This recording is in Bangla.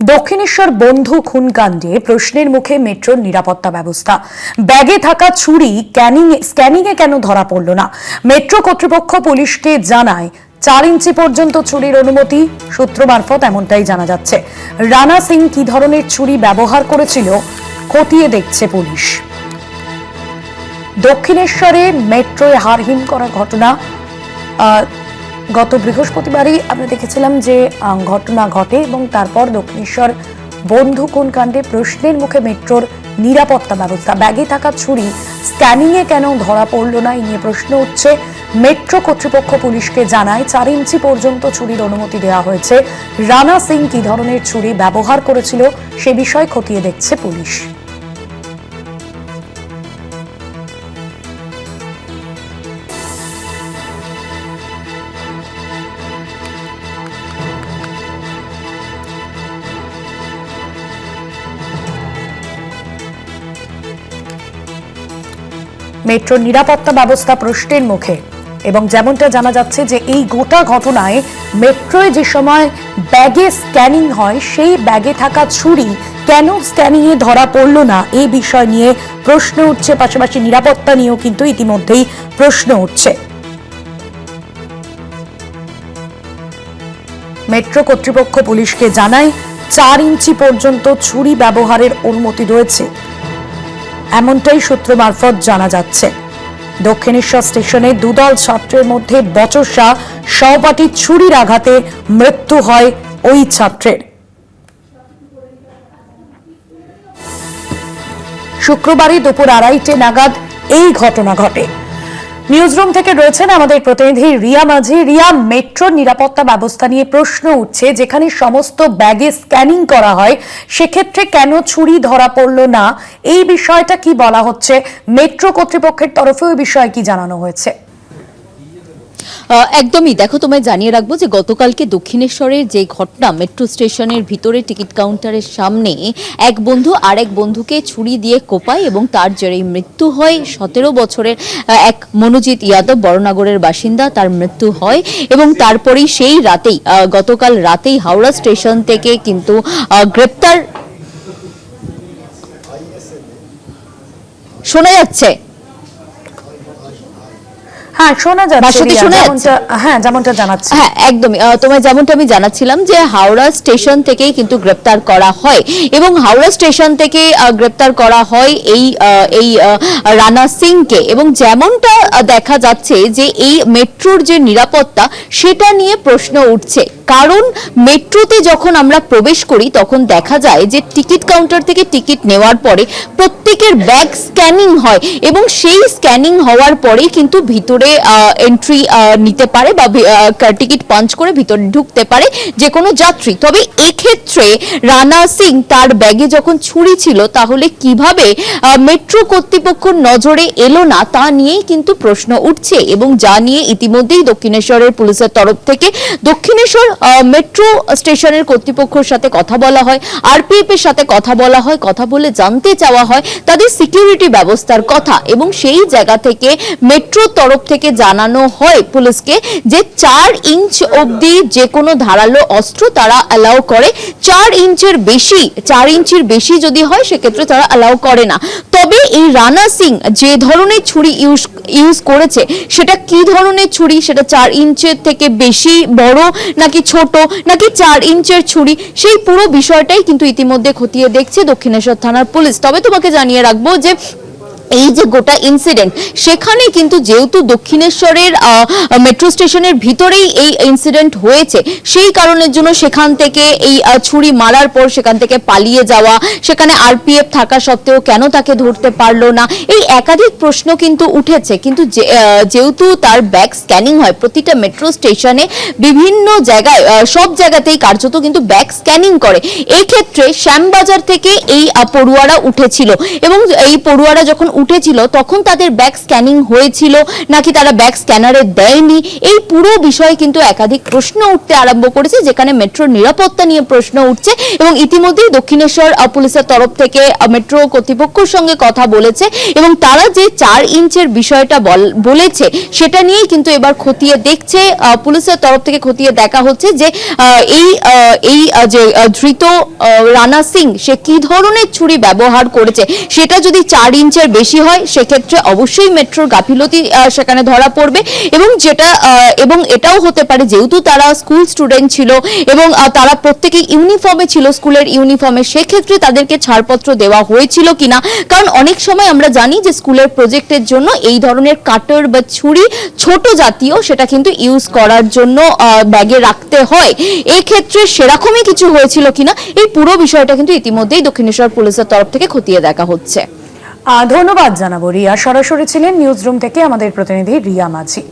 দক্ষিণেশ্বর বন্ধু খুনকাণ্ডে প্রশ্নের মুখে মেট্রোর নিরাপত্তা ব্যবস্থা। ব্যাগে থাকা ছুরি ক্যানিং স্ক্যানিংয়ে কেন ধরা পড়ল না? মেট্রো কর্তৃপক্ষ পুলিশকে জানায়, চার ইঞ্চি পর্যন্ত ছুরির অনুমতি, সূত্র মারফত এমনটাই জানা যাচ্ছে। রানা সিং কি ধরনের ছুরি ব্যবহার করেছিল, খতিয়ে দেখছে পুলিশ। দক্ষিণেশ্বরে মেট্রোয় হারহিম করা ঘটনা গত বৃহস্পতিবারই আমরা দেখেছিলাম যে ঘটনা ঘটে এবং তারপর দক্ষিণেশ্বর বন্ধু কোন কাণ্ডে প্রশ্নের মুখে মেট্রোর নিরাপত্তা ব্যবস্থা, ব্যাগে থাকা ছুরি স্ক্যানিংয়ে কেন ধরা পড়ল না এই নিয়ে প্রশ্ন উঠছে। মেট্রো কর্তৃপক্ষ পুলিশকে জানায়, চার ইঞ্চি পর্যন্ত ছুরির অনুমতি দেওয়া হয়েছে। রানা সিং কি ধরনের ছুরি ব্যবহার করেছিল সে বিষয় খতিয়ে দেখছে পুলিশ। মেট্রোর নিরাপত্তা ব্যবস্থা প্রশ্নের মুখে। এবং যেমনটা জানা যাচ্ছে যে এই গোটা ঘটনায় মেট্রোয় যে সময় ব্যাগে স্ক্যানিং হয়, সেই ব্যাগে থাকা ছুরি কেন স্ক্যানিংয়ে ধরা পড়ল না এই বিষয় নিয়ে প্রশ্ন উঠছে। পাশাপাশি নিরাপত্তা নিয়েও কিন্তু ইতিমধ্যেই প্রশ্ন উঠছে। মেট্রো কর্তৃপক্ষ পুলিশকে জানায়, চার ইঞ্চি পর্যন্ত ছুরি ব্যবহারের অনুমতি রয়েছে। এমনটাই সূত্র মারফত জানা যাচ্ছে। দক্ষিণেশ্বর স্টেশনে দুদল ছাত্রের মধ্যে বচসা সহপাঠীর ছুরির আঘাতে মৃত্যু হয় ওই ছাত্রের। শুক্রবারই দুপুর আড়াইটে নাগাদ এই ঘটনা ঘটে। নিউজরুম থেকে রয়েছেন আমাদের প্রতিনিধি রিয়া মাঝি। রিয়া, মেট্রো নিরাপত্তা ব্যবস্থা নিয়ে প্রশ্ন উঠছে, যেখানে সমস্ত ব্যাগে স্ক্যানিং করা হয়, সেক্ষেত্রে কেন ছুরি ধরা পড়ল না? এই বিষয়টা কি বলা হচ্ছে? মেট্রো কর্তৃপক্ষের তরফেও বিষয়ে কি জানানো হয়েছে? একদমই। দেখো, তোমায় জানিয়ে রাখব যে গতকালকে দক্ষিণেশ্বরের যে ঘটনা, মেট্রো স্টেশনের ভিতরে টিকিট কাউন্টারের সামনে, এক বন্ধু আরেক বন্ধুকে ছুরি দিয়ে কোপায় এবং তার জেরেই মৃত্যু হয়। সতেরো বছরের এক মনোজিৎ ইয়াদব বড়নগরের বাসিন্দা, তার মৃত্যু হয় এবং তারপরেই সেই রাতেই গতকাল রাতেই হাওড়া স্টেশন থেকে কিন্তু গ্রেপ্তার শোনা যাচ্ছে। হ্যাঁ শোনা যাচ্ছে হ্যাঁ যেমনটা জানাচ্ছি। হ্যাঁ একদমই। তোমায় যেমনটা আমি জানাচ্ছিলাম যে হাওড়া স্টেশন থেকেই কিন্তু গ্রেপ্তার করা হয় এবং হাওড়া স্টেশন থেকে গ্রেপ্তার করা হয় এই এই রানা সিংকে। এবং যেমনটা দেখা যাচ্ছে যে এই মেট্রোর যে নিরাপত্তা সেটা নিয়ে প্রশ্ন উঠছে। কারণ মেট্রোতে যখন আমরা প্রবেশ করি, তখন দেখা যায় যে টিকিট কাউন্টার থেকে টিকিট নেওয়ার পরে প্রত্যেকের ব্যাগ স্ক্যানিং হয় এবং সেই স্ক্যানিং হওয়ার পরেই কিন্তু ভিতরে এন্ট্রি নিতে পারে বা টিকিট পাঞ্চ করে ভিতরে ঢুকতে পারে যে কোনো যাত্রী। তবে এক্ষেত্রে রানা সিং তার ব্যাগে যখন ছুরি ছিল, তাহলে কীভাবে মেট্রো কর্তৃপক্ষ নজরে এলো না, তা নিয়েই কিন্তু প্রশ্ন উঠছে এবং যা নিয়ে ইতিমধ্যেই দক্ষিণেশ্বরের পুলিশের তরফ থেকে দক্ষিণেশ্বর মেট্রো স্টেশনের কর্তৃপক্ষের সাথে কথা বলা হয় আরপিএফ এর সাথে কথা বলা হয়, কথা বলে জানতে চাওয়া হয় তাদের সিকিউরিটি ব্যবস্থার কথা এবং সেই জায়গা থেকে মেট্রোর তরফ থেকে জানানো হয় পুলিশকে যে চার ইঞ্চ অবধি যে কোনো ধারালো অস্ত্র তারা অ্যালাউ করে। চার ইঞ্চের বেশি, চার ইঞ্চির বেশি যদি হয়, সেক্ষেত্রে তারা অ্যালাউ করে না। তবে এই রানা সিং যে ধরনের ছুরি ইউজ ইউজ করেছে, সেটা কি ধরনের ছুরি? সেটা চার ইঞ্চের থেকে বেশি, বড় নাকি ছোট নাকি চার ইঞ্চের ছুরি, সেই পুরো বিষয়টাই কিন্তু ইতিমধ্যে খতিয়ে দেখছে দক্ষিণেশ্বর থানার পুলিশ। তবে তোমাকে জানিয়ে রাখব যে এই যে গোটা ইনসিডেন্ট সেখানে কিন্তু যেহেতু দক্ষিণেশ্বরের মেট্রো স্টেশনের ভিতরেই এই ইনসিডেন্ট হয়েছে, সেই কারণের জন্য সেখান থেকে এই ছুরি মারার পর সেখান থেকে পালিয়ে যাওয়া, সেখানে আরপিএফ থাকা সত্ত্বেও কেন তাকে ধরতে পারল না, এই একাধিক প্রশ্ন কিন্তু উঠেছে। কিন্তু যেহেতু তার ব্যাগ স্ক্যানিং হয়, প্রতিটা মেট্রো স্টেশনে বিভিন্ন জায়গায় সব জায়গাতেই কার্যত কিন্তু ব্যাগ স্ক্যানিং করে। এই ক্ষেত্রে শ্যামবাজার থেকে এই পড়ুয়ারা উঠেছিল এবং এই পড়ুয়ারা যখন উঠেছিল, তখন তাদের ব্যাগ স্ক্যানিং হয়েছিল, নাকি তারা ব্যাগ স্ক্যানারে দেয়নি? এই পুরো বিষয়ে কিন্তু একাধিক প্রশ্ন উঠতে আরম্ভ করেছে, যেখানে মেট্রোর নিরাপত্তা নিয়ে প্রশ্ন উঠছে এবং ইতিমধ্যেই দক্ষিণেশ্বর পুলিশের তরফ থেকে মেট্রো কর্তৃপক্ষের সঙ্গে কথা বলেছে এবং তারা যে চার ইঞ্চের বিষয়টা বল- বলেছে, সেটা নিয়েই কিন্তু এবার খতিয়ে দেখছে পুলিশের তরফ থেকে খতিয়ে দেখা হচ্ছে যে এই এই যে ধৃত রানা সিং, সে কি ধরনের ছুরি ব্যবহার করেছে? সেটা যদি চার ইঞ্চের বেশি হয়, সেক্ষেত্রে অবশ্যই মেট্রোর গাফিলতি সেখানে ধরা পড়বে। এবং যেটা এবং এটাও হতে পারে, যেহেতু তারা স্কুল স্টুডেন্ট ছিল এবং তারা প্রত্যেকেই ইউনিফর্মে ছিল স্কুলের ইউনিফর্মে, সেক্ষেত্রে তাদেরকে ছাড়পত্র দেওয়া হয়েছিল কিনা? কারণ অনেক সময় আমরা জানি যে, স্কুলের প্রজেক্টের জন্য এই ধরনের কাটার বা ছুরি ছোট জাতীয়, সেটা কিন্তু ইউজ করার জন্য ব্যাগে রাখতে হয়। এই ক্ষেত্রে সেরকমই কিছু হয়েছিল কিনা? এই পুরো বিষয়টা কিন্তু ইতিমধ্যেই দক্ষিণেশ্বর পুলিশের তরফ থেকে খতিয়ে দেখা হচ্ছে। ধন্যবাদ জানাব রিয়া। সরাসরি ছিলেন নিউজ রুম থেকে আমাদের প্রতিনিধি রিয়া মাঝি।